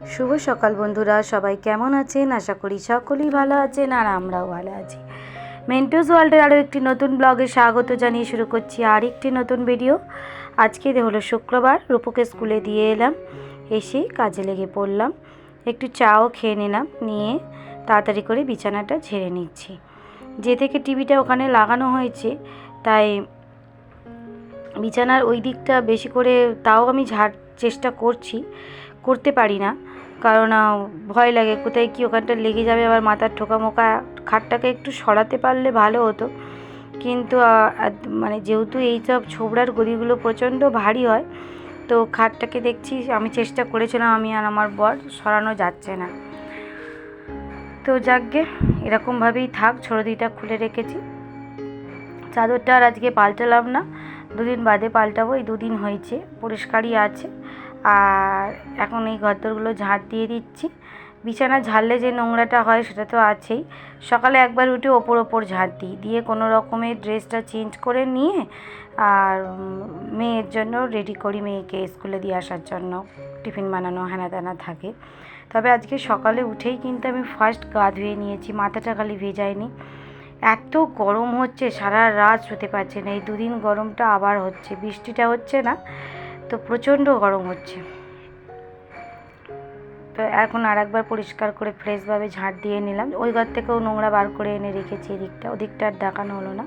শুভ সকাল বন্ধুরা, সবাই কেমন আছেন? আশা করি সকলেই ভালো আছেন আর আমরাও ভালো আছি। মেন্টোস ওয়ার্ল্ডের আরও একটি নতুন ব্লগে স্বাগত জানিয়ে শুরু করছি আর একটি নতুন ভিডিও আজকে হলো শুক্রবার, রূপকে স্কুলে দিয়ে এলাম, এসে কাজে লেগে পড়লাম। একটু চাও খেয়ে নিলাম, নিয়ে তাড়াতাড়ি করে বিছানাটা ঝেড়ে নিচ্ছি। যে থেকে টিভিটা ওখানে লাগানো হয়েছে, তাই বিছানার ওই দিকটা বেশি করে, তাও আমি ঝাড় চেষ্টা করছি। করতে পারি না। কারণ ভয় লাগে, কোথায় কি ওখানটা লেগে যাবে, আবার মাথার ঠোকা মোকা খাটটাকে একটু সরাতে পারলে ভালো হতো। কিন্তু মানে যেহেতু এই সব ছোবড়ার গদিগুলো প্রচণ্ড ভারী হয়, তো খাটটাকে দেখছি আমি চেষ্টা করেছিলাম আমি আর আমার বর সরানো যাচ্ছে না। তো যাকগে, এরকমভাবেই থাক, ছড়দিটা খুলে রেখেছি। চাদরটা আর আজকে পাল্টালাম না, দুদিন বাদে পাল্টাবো, এই দুদিন হয়েছে, পরিষ্কারই আছে। আর এখন এই ঘরদোরগুলো ঝাঁট দিয়ে দিচ্ছি। বিছানা ঝাড়লে যে নোংরাটা হয় সেটা তো আছেই। সকালে একবার উঠে ওপর ওপর ঝাঁট দিই। দিয়ে কোনো রকমের ড্রেসটা চেঞ্জ করে নিয়ে আর মেয়ের জন্য রেডি করি মেয়েকে স্কুলে দিয়ে আসার জন্য। টিফিন বানানো হ্যানা ত্যানা থাকে। তবে আজকে সকালে উঠেই কিন্তু আমি ফার্স্ট গা ধুয়ে নিয়েছি, মাথাটা খালি ভেজায়নি। এত গরম হচ্ছে, সারা রাত শুতে পারছে না। এই দুদিন গরমটা আবার হচ্ছে, বৃষ্টিটা হচ্ছে না। তো প্রচণ্ড গরম হচ্ছে। তো এখন আর একবার পরিষ্কার করে ফ্রেশভাবে ঝাঁট দিয়ে নিলাম। ওই ঘর থেকেও নোংরা বার করে এনে রেখেছি এদিকটা। ওদিকটা আর দেখানো হলো না।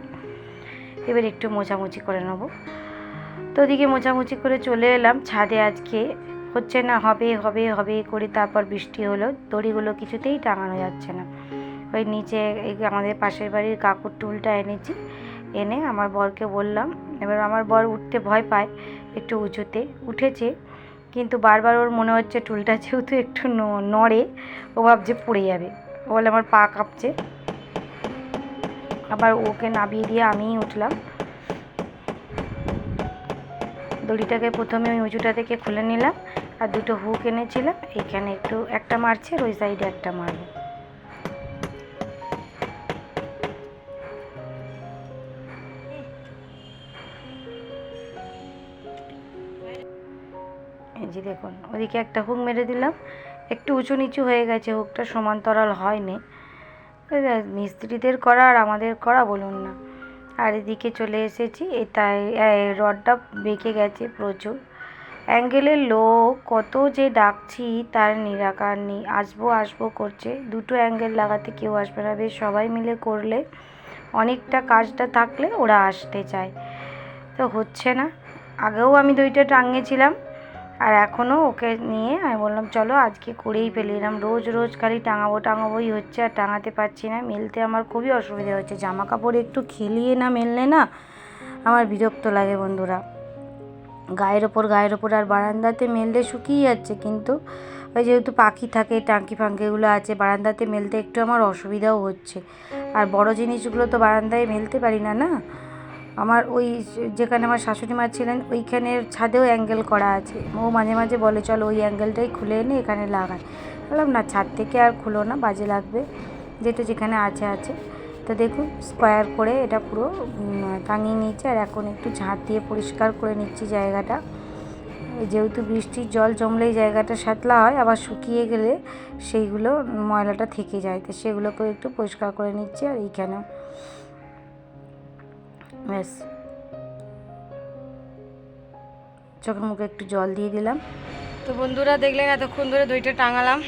এবার একটু মোছামুছি করে নেব। তো ওদিকে মোছামুছি করে চলে এলাম ছাদে আজকে। হচ্ছে না, হবে হবে হবে করে তারপর বৃষ্টি হলো। দড়িগুলো কিছুতেই টাঙানো যাচ্ছে না। ওই নিচে আমাদের পাশের বাড়ির কাকুর টুলটা এনেছি। এনে আমার বরকে বললাম, এবার আমার বর উঠতে ভয় পায় একটু উঁচুতে। উঠেছে, কিন্তু বারবার ওর মনে হচ্ছে টুলটা যেহেতু একটু নড়ে, ও ভাবছে পড়ে যাবে। ও বলে, আমার পা কাঁপছে। আবার ওকে নামিয়ে দিয়ে আমিই উঠলাম। দড়িটাকে প্রথমে ওই উঁচুটা থেকে খুলে নিলাম আর দুটো হুক এনেছিলাম। এইখানে একটু একটা মারছে, আর ওই সাইডে একটা মারবো এই যে দেখুন, ওদিকে একটা হুক মেরে দিলাম। একটু উঁচু নিচু হয়ে গেছে, হুকটা সমান্তরাল হয়নি। মিস্ত্রিদের করা আর আমাদের করা বলুন না। আর এদিকে চলে এসেছি তাই রডটা বেঁকে গেছে প্রচুর। অ্যাঙ্গেলের লোক, কত যে ডাকছি, তার নিরাকার নেই। আসব আসব করছে। দুটো অ্যাঙ্গেল লাগাতে কেউ আসবে না। বেশ সবাই মিলে করলে অনেকটা কাজটা থাকলে ওরা আসতে চায়। তো হচ্ছে না। আগেও আমি দুইটা টাঙিয়েছিলাম। আর এখনও ওকে নিয়ে আমি বললাম, চলো আজকে করেই ফেলি। এরম রোজ রোজ খালি টাঙাবো টাঙাবোই হচ্ছে, আর টাঙাতে পারছি না। মেলতে আমার খুবই অসুবিধা হচ্ছে। জামা কাপড় একটু খেলিয়ে না মেললে না আমার বিরক্ত লাগে বন্ধুরা। গায়ের ওপর গায়ের ওপর আর বারান্দাতে মেললে শুকিয়ে যাচ্ছে, কিন্তু ওই যেহেতু পাখি থাকে, টাঙ্কি ফাঙ্কিগুলো আছে, বারান্দাতে মেলতে একটু আমার অসুবিধাও হচ্ছে। আর বড় জিনিসগুলো তো বারান্দায় মেলতে পারি না না? আমার ওই যেখানে আমার শাশুড়ি মা ছিলেন, ওইখানের ছাদেও অ্যাঙ্গেল করা আছে। ও মাঝে মাঝে বলে, চলো ওই অ্যাঙ্গেলটাই খুলে এনে এখানে লাগাই। বললাম, না, ছাদ থেকে আর খুলো না, বাজে লাগবে। যেহেতু যেখানে আছে আছে। তো দেখুন স্কোয়ার করে এটা পুরো টাঙিয়ে নিয়েছি, আর এখন একটু ঝাঁট দিয়ে পরিষ্কার করে নিচ্ছি জায়গাটা। যেহেতু বৃষ্টির জল জমলেই জায়গাটা সাতলা হয়, আবার শুকিয়ে গেলে সেইগুলো ময়লাটা থেকে যায়। তো সেগুলোকেও একটু পরিষ্কার করে নিচ্ছি, আর এইখানেও ব্যাস। চোখে মুখে একটু জল দিয়ে দিলাম। তো বন্ধুরা দেখলেন এতক্ষণ ধরে দইটা টাঙালাম।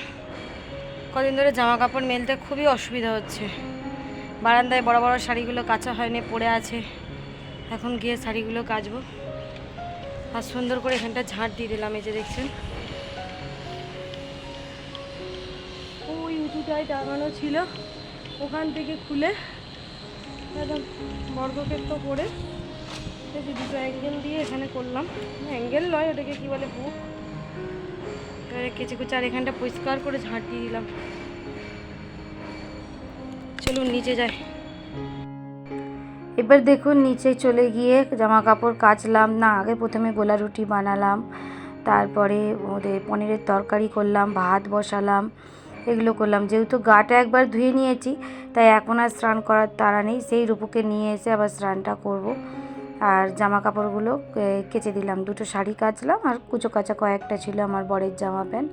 কদিন ধরে জামা কাপড় মেলতে খুবই অসুবিধা হচ্ছে। বারান্দায় বড় বড় শাড়িগুলো কাঁচা হয়নি, পড়ে আছে। এখন গিয়ে শাড়িগুলো কাচবো। আর সুন্দর করে এখানটা ঝাঁট দিয়ে দিলাম, এই যে দেখছেন। ওই উঁচুটায় টাঙানো ছিল, ওখান থেকে খুলে একদম বর্গক্ষেত্র করে যে দুটো অ্যাঙ্গেল দিয়ে এখানে করলাম। অ্যাঙ্গেল নয়, ওটাকে কি বলে বুক? এবারে কেচে কুচে আর এখানটা পরিষ্কার করে ঝাঁট দিয়ে দিলাম। চলুন নিচে যাই। এবার দেখুন, নিচে চলে গিয়ে জামা কাপড় কাচলাম। না, আগে প্রথমে গোলা রুটি বানালাম। তারপরে ওদের পনিরের তরকারি করলাম, ভাত বসালাম। এগুলো করলাম। যেহেতু গাটা একবার ধুয়ে নিয়েছি, তাই এখন আর স্নান করার তাড়া নেই। সেই রূপুকে নিয়ে এসে আবার স্নানটা করব। আর জামা কাপড়গুলো কেচে দিলাম। দুটো শাড়ি কাচলাম আর কুচো কাচা কয়েকটা ছিল আমার বরের জামা প্যান্ট।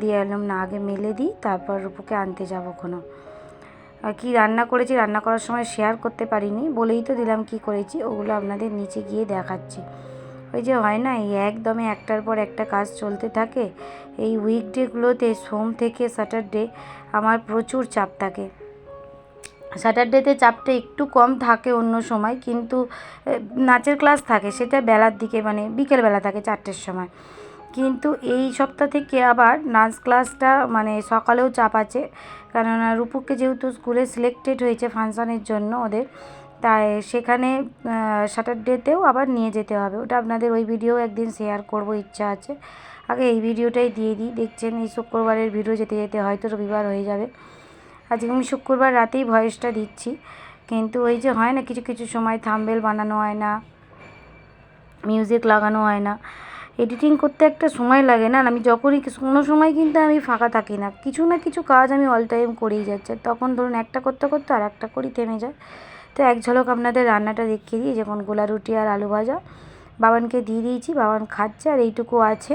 দিয়ে এলাম, না, আগে মেলে দিই, তারপর রূপুকে আনতে যাব কোনো আর কী রান্না করেছি, রান্না করার সময় শেয়ার করতে পারিনি। বলেই তো দিলাম কি করেছি, ওগুলো আপনাদের নিচে গিয়ে দেখাচ্ছি। ওই যে হয় না, এই একদমই একটার পর একটা কাজ চলতে থাকে। এই উইকডেগুলোতে সোম থেকে স্যাটারডে আমার প্রচুর চাপ থাকে। স্যাটারডেতে চাপটা একটু কম থাকে অন্য সময়, কিন্তু নাচের ক্লাস থাকে, সেটা বেলার দিকে মানে বিকেলবেলা থাকে চারটের সময়। কিন্তু এই সপ্তাহ থেকে আবার নাচ ক্লাসটা মানে সকালেও চাপ আছে। কেননা রূপুকে যেহেতু স্কুলে সিলেক্টেড হয়েছে ফাংশনের জন্য ওদের তাই সেখানে স্যাটারডেতেও আবার নিয়ে যেতে হবে। ওটা আপনাদের ওই ভিডিও একদিন শেয়ার করব, ইচ্ছা আছে। আগে এই ভিডিওটাই দিয়ে দিই। দেখছেন, এই শুক্রবারের ভিডিও যেতে যেতে হয়তো রবিবার হয়ে যাবে। আজকে আমি শুক্রবার রাতেই ভয়েসটা দিচ্ছি। কিন্তু ওই যে হয় না, কিছু কিছু সময় থাম্বেল বানানো হয় না মিউজিক লাগানো হয় না। এডিটিং করতে একটা সময় লাগে না। আমি যখনই, কোনো সময় কিন্তু আমি ফাঁকা থাকি না। কিছু না কিছু কাজ আমি অল টাইম করেই যাচ্ছি। তখন ধরুন একটা করতে করতে আর একটা করি থেমে যায়। তো এক ঝলক আপনাদের রান্নাটা দেখিয়ে দিই যেমন গোলা রুটি আর আলু ভাজা। বাবানকে দিয়ে দিয়েছি বাবান খাচ্ছে আর এইটুকু আছে।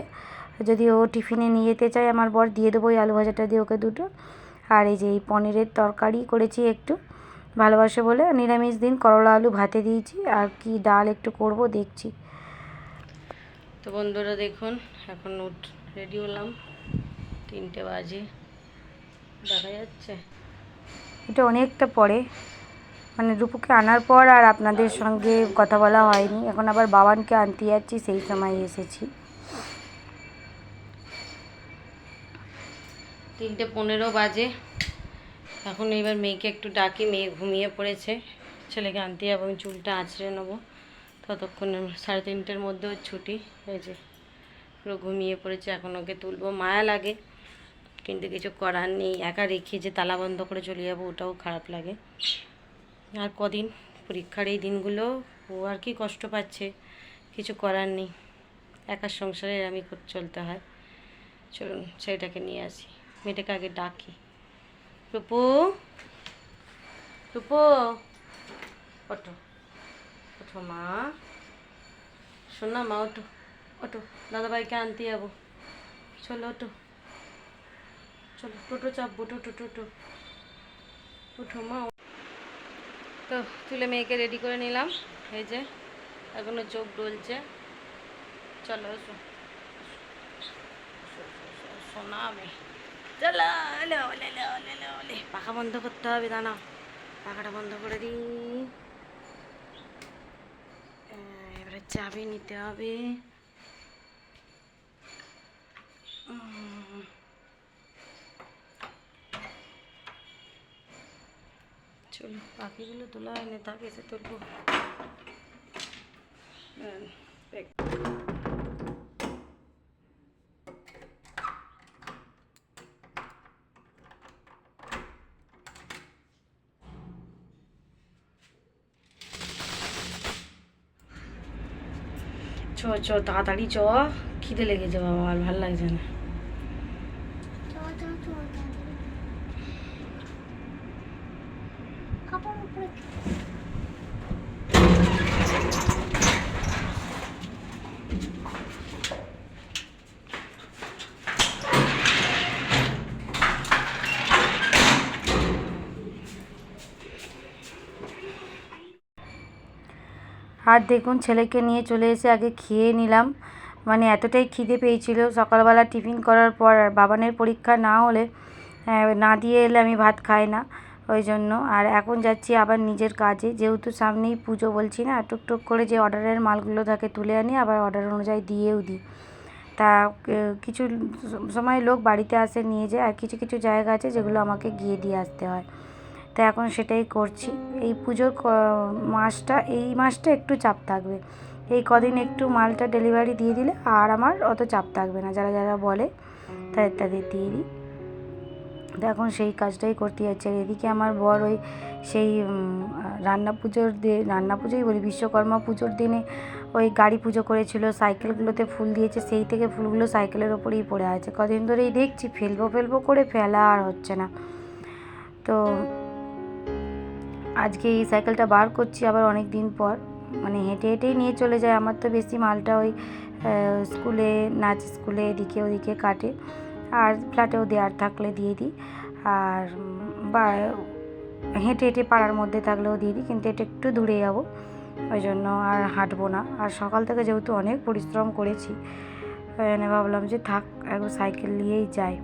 যদি ও টিফিনে নিয়ে যেতে চায় আমার বর দিয়ে দেবো ওই আলু ভাজাটা দিয়ে ওকে দুটো। আর এই যে এই পনিরের তরকারি করেছি একটু ভালোবাসে বলে। নিরামিষ দিন করলা আলু ভাতে দিয়েছি আর কি ডাল একটু করব দেখছি। তো বন্ধুরা দেখুন এখন উঠ রেডি হলাম। তিনটে বাজে দেখা যাচ্ছে। এটা অনেকটা পরে। মানে রূপুকে আনার পর আর আপনাদের সঙ্গে কথা বলা হয়নি। এখন আবার বাবানকে আনতে যাচ্ছি, সেই সময় এসেছি। তিনটে পনেরো বাজে। এখন এবার মেয়েকে একটু ডাকি, মেয়ে ঘুমিয়ে পড়েছে। ছেলেকে আনতে যাব, আমি চুলটা আঁচড়ে নেব। ততক্ষণ সাড়ে তিনটের মধ্যে ওর ছুটি যে, পুরো ঘুমিয়ে পড়েছে, এখন ওকে তুলবো। মায়া লাগে, কিন্তু কিছু করার নেই। একা রেখে যে তালা বন্ধ করে চলে যাব, ওটাও খারাপ লাগে। আর কদিন পরীক্ষার এই দিনগুলো ও আর কি কষ্ট পাচ্ছে, কিছু করার নেই। একার সংসারে আমি চলতে হয়। চলুন সেটাকে নিয়ে আসি। মেয়েটাকে আগে ডাকি। টুপু টুপু ওঠো। ওঠো মা। শোন না মা, ওঠো। ওঠো, দাদাভাইকে আনতে যাব। চলো, ওঠো। চলো, টোটো চাপবো, টোটো টোটো। ওঠো মা তো তুলে মেয়েকে রেডি করে নিলাম। এই যে, এখনও চোখ ডলছে। চলো সোনা চলো পাখা বন্ধ করতে হবে, দাঁড়াও। পাখাটা বন্ধ করে দিই। এবারে চাবি নিতে হবে। চলো পাখিগুলো তোলা হয়নি তাকে এসে তুলবো। আহ, চ চ তাড়াতাড়ি চ। খিদে লেগেছে বাবা আর ভালো লাগছে না। আর দেখুন, ছেলেকে নিয়ে চলে এসে আগে খেয়ে নিলাম। মানে এতটাই খিদে পেয়েছিল। সকালবেলা টিফিন করার পর আর বাবানের পরীক্ষা না হলে না দিয়ে এলে আমি ভাত খাই না। ওই জন্য। আর এখন যাচ্ছি আবার নিজের কাজে। যেহেতু সামনেই পুজো বলছি না টুকটুক করে যে অর্ডারের মালগুলো থাকে তুলে আনি, আবার অর্ডার অনুযায়ী দিয়েও দিই তা কিছু সময় লোক বাড়িতে আসে নিয়ে যায়। আর কিছু কিছু জায়গা আছে যেগুলো আমাকে গিয়ে দিয়ে আসতে হয়। তো এখন সেটাই করছি। এই পুজোর মাসটা, এই মাসটা একটু চাপ থাকবে। এই কদিন একটু মালটা ডেলিভারি দিয়ে দিলে আর আমার অত চাপ থাকবে না, যারা যারা বলে তাদের তাদের দিয়ে দিই। তো এখন সেই কাজটাই করতে যাচ্ছে। আর এদিকে আমার বর ওই সেই রান্না পুজোর দিয়ে রান্না পুজোই বলি, বিশ্বকর্মা পুজোর দিনে ওই গাড়ি পুজো করেছিল, সাইকেলগুলোতে ফুল দিয়েছে, সেই থেকে ফুলগুলো সাইকেলের ওপরেই পড়ে আছে। কদিন ধরেই দেখছি, ফেলব ফেলব করে ফেলা আর হচ্ছে না। তো আজকে এই সাইকেলটা বার করছি আবার অনেক দিন পর। মানে হেঁটে হেঁটেই নিয়ে চলে যায়। আমার তো বেশি মালটা ওই স্কুলে, নাচ স্কুলে এদিকে ওদিকে কাটে। আর ফ্ল্যাটেও দেওয়ার থাকলে দিয়ে দিই। আর বা, হেঁটে হেঁটে পাড়ার মধ্যে থাকলেও দিয়ে দিই। কিন্তু এটা একটু দূরে যাব। ওই জন্য আর হাঁটবো না। আর সকাল থেকে যেহেতু অনেক পরিশ্রম করেছি, ওই জন্য ভাবলাম যে থাক, একবার সাইকেল নিয়েই যাই।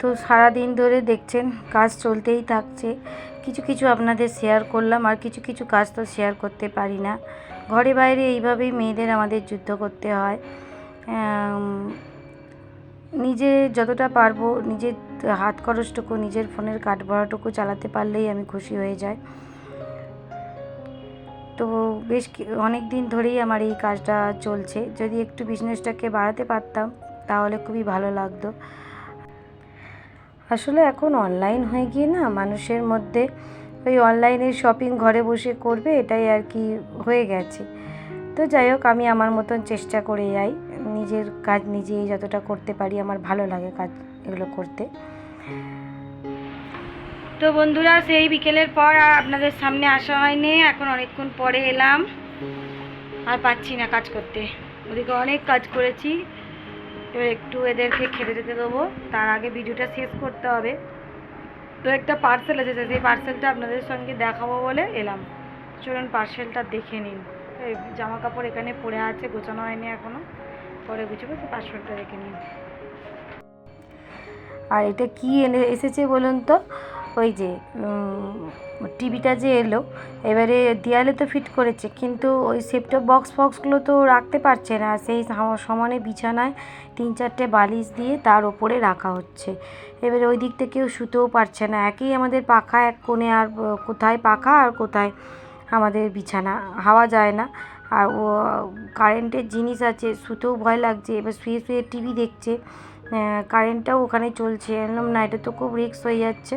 তো সারা দিন ধরে দেখছেন, কাজ চলতেই থাকছে। কিছু কিছু আপনাদের শেয়ার করলাম, আর কিছু কিছু কাজ তো শেয়ার করতে পারি না। ঘরে বাইরে এইভাবেই মেয়েদের আমাদের যুদ্ধ করতে হয়। নিজে যতটা পারব নিজের হাত খরচটুকু, নিজের ফোনের কাঠ ভরাটুকু চালাতে পারলেই আমি খুশি হয়ে যাই। তো বেশ অনেক দিন ধরেই আমার এই কাজটা চলছে। যদি একটু বিজনেসটাকে বাড়াতে পারতাম, তাহলে খুবই ভালো লাগতো। আসলে এখন অনলাইন হয়ে গিয়ে না মানুষের মধ্যে ওই অনলাইনে শপিং ঘরে বসে করবে, এটাই আর কি হয়ে গেছে। তো যাই হোক, আমি আমার মতন চেষ্টা করে যাই। নিজের কাজ নিজেই যতটা করতে পারি, আমার ভালো লাগে কাজ এগুলো করতে। তো বন্ধুরা, সেই বিকেলের পর আর আপনাদের সামনে আসা হয়নি। এখন অনেকক্ষণ পরে এলাম। আর পাচ্ছি না কাজ করতে। ওদিকে অনেক কাজ করেছি। এবার একটু এদেরকে খেতে যেতে দেবো। তার আগে ভিডিওটা শেষ করতে হবে। তো একটা পার্সেল এসেছে সেই পার্সেলটা আপনাদের সঙ্গে দেখাবো বলে এলাম। চলুন পার্সেলটা দেখে নিন। এই জামা কাপড় এখানে পড়ে আছে, গোছানো হয়নি এখনও পরে গুছাবো, তো পার্সেলটা দেখে নিন। আর এটা কি এনে এসেছে বলুন তো? ওই যে টিভিটা যে এলো, এবারে দেয়ালে তো ফিট করেছে, কিন্তু ওই সেপটপ বক্স ফক্সগুলো তো রাখতে পারছে না। সেই সমানে বিছানায় তিন চারটে বালিশ দিয়ে তার ওপরে রাখা হচ্ছে। এবারে ওই দিক থেকেও শুতেও পারছে না। একই আমাদের পাখা, এক কোণে আর কোথায় পাখা আর কোথায় আমাদের বিছানা। হাওয়া যায় না। আর ও, কারেন্টের জিনিস আছে, শুতেও ভয় লাগছে। এবার শুয়ে শুয়ে টিভি দেখছে। কারেন্টটাও ওখানে চলছে। বললাম, না, এটা তো খুব রিস্ক হয়ে যাচ্ছে।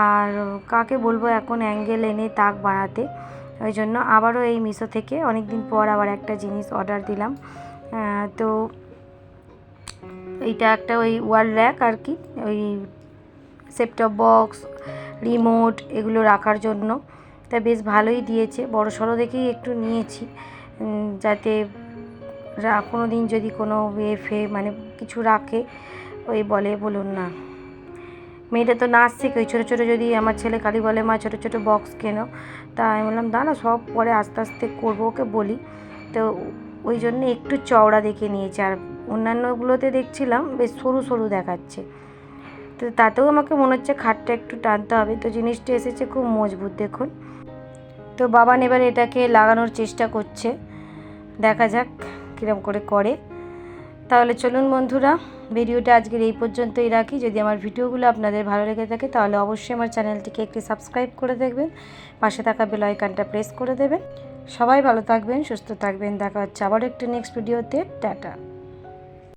আর কাকে বলব, এখন অ্যাঙ্গেল এনে তাক বানাতে ওই জন্য আবারও এই মিশো থেকে অনেক দিন পর আবার একটা জিনিস অর্ডার দিলাম। তো এইটা একটা ওই ওয়াল র্যাক আর কি, ওই সেপটপ বক্স রিমোট এগুলো রাখার জন্য। তা বেশ ভালোই দিয়েছে, বড় সড়ো দেখেই একটু নিয়েছি। যাতে কোনো দিন যদি কোনো এ ফে মানে কিছু রাখে, ওই বলে বলুন না। মেয়েটা তো নাচ শেখে ওই ছোটো ছোটো যদি আমার ছেলে খালি বলে, মা, ছোটো ছোটো বক্স কেনো? তা আমি বললাম, দাঁড়া, সব পরে আস্তে আস্তে করব, ওকে বলি। তো ওই জন্য একটু চওড়া দেখে নিয়েছে, আর অন্যান্যগুলোতে দেখছিলাম, বেশ সরু সরু দেখাচ্ছে। তো তাতেও আমাকে মনে হচ্ছে খাটটা একটু টানতে হবে। তো জিনিসটা এসেছে খুব মজবুত, দেখুন। তো বাবান এবার এটাকে লাগানোর চেষ্টা করছে। দেখা যাক কীরকম করে করে। তাহলে চলুন বন্ধুরা, ভিডিওটা আজকের এই পর্যন্তই রাখি। যদি আমার ভিডিওগুলো আপনাদের ভালো লেগে থাকে, তাহলে অবশ্যই আমার চ্যানেলটিকে একটি সাবস্ক্রাইব করে দেখবেন, পাশে থাকা বেল আইকনটা প্রেস করে দেবেন। সবাই ভালো থাকবেন, সুস্থ থাকবেন, দেখা হচ্ছে আবার একটি নেক্সট ভিডিওতে টাটা।